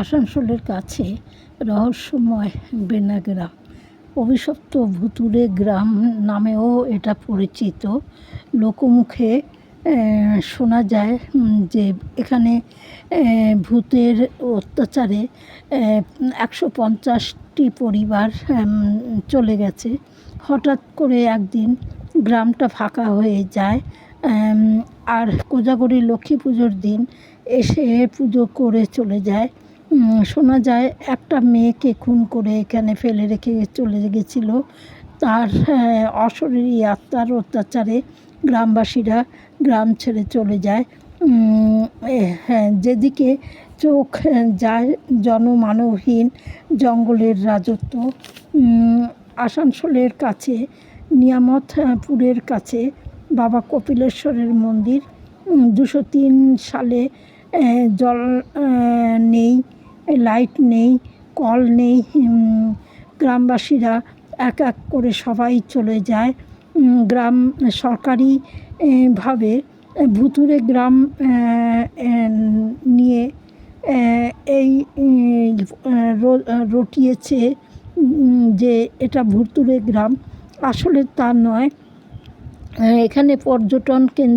আসানসোলের কাছে রহস্যময় বেনাগ্রাম অভিশপ্ত ভুতুড়ে গ্রাম নামেও এটা পরিচিত। লোকমুখে শোনা যায় যে এখানে ভূতের অত্যাচারে একশো পঞ্চাশটি পরিবার চলে গেছে। হঠাৎ করে একদিন গ্রামটা ফাঁকা হয়ে যায় আর কোজাগরী লক্ষ্মী পুজোর দিন এসে পুজো করে চলে যায়। শোনা যায় একটা মেয়েকে খুন করে এখানে ফেলে রেখে চলে গেছিল। তার আহ, অশরীরী আত্মার অত্যাচারে গ্রামবাসীরা গ্রাম ছেড়ে চলে যায়। হ্যাঁ যেদিকে চোখ যায় জনমানবহীন জঙ্গলের রাজত্ব। আসানসোলের কাছে নিয়ামতপুরের কাছে বাবা কপিলেশ্বরের মন্দির। দুশো তিন সালে জল নেই। লাইট নেই, কল নেই গ্রামবাসীরা এক এক করে সবাই চলে যায়। গ্রাম, সরকারি ভাবে ভুতুরে গ্রাম নিয়ে এই রটিয়েছে যে এটা ভুতুরে গ্রাম। আসলে তা নয়। এখানে পর্যটন কেন্দ্র